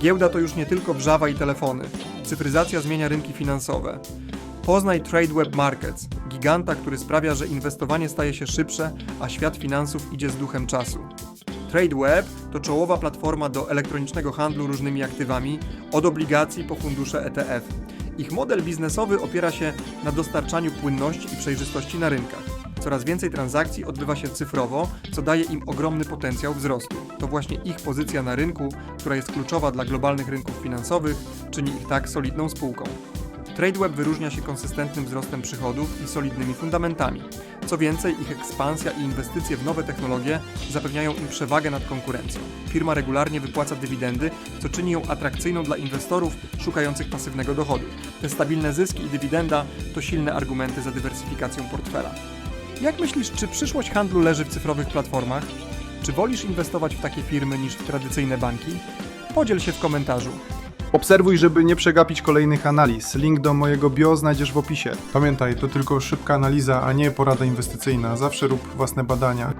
Giełda to już nie tylko wrzawa i telefony. Cyfryzacja zmienia rynki finansowe. Poznaj TradeWeb Markets, giganta, który sprawia, że inwestowanie staje się szybsze, a świat finansów idzie z duchem czasu. TradeWeb to czołowa platforma do elektronicznego handlu różnymi aktywami, od obligacji po fundusze ETF. Ich model biznesowy opiera się na dostarczaniu płynności i przejrzystości na rynkach. Coraz więcej transakcji odbywa się cyfrowo, co daje im ogromny potencjał wzrostu. To właśnie ich pozycja na rynku, która jest kluczowa dla globalnych rynków finansowych, czyni ich tak solidną spółką. TradeWeb wyróżnia się konsystentnym wzrostem przychodów i solidnymi fundamentami. Co więcej, ich ekspansja i inwestycje w nowe technologie zapewniają im przewagę nad konkurencją. Firma regularnie wypłaca dywidendy, co czyni ją atrakcyjną dla inwestorów szukających pasywnego dochodu. Te stabilne zyski i dywidenda to silne argumenty za dywersyfikacją portfela. Jak myślisz, czy przyszłość handlu leży w cyfrowych platformach? Czy wolisz inwestować w takie firmy niż w tradycyjne banki? Podziel się w komentarzu. Obserwuj, żeby nie przegapić kolejnych analiz. Link do mojego bio znajdziesz w opisie. Pamiętaj, to tylko szybka analiza, a nie porada inwestycyjna. Zawsze rób własne badania.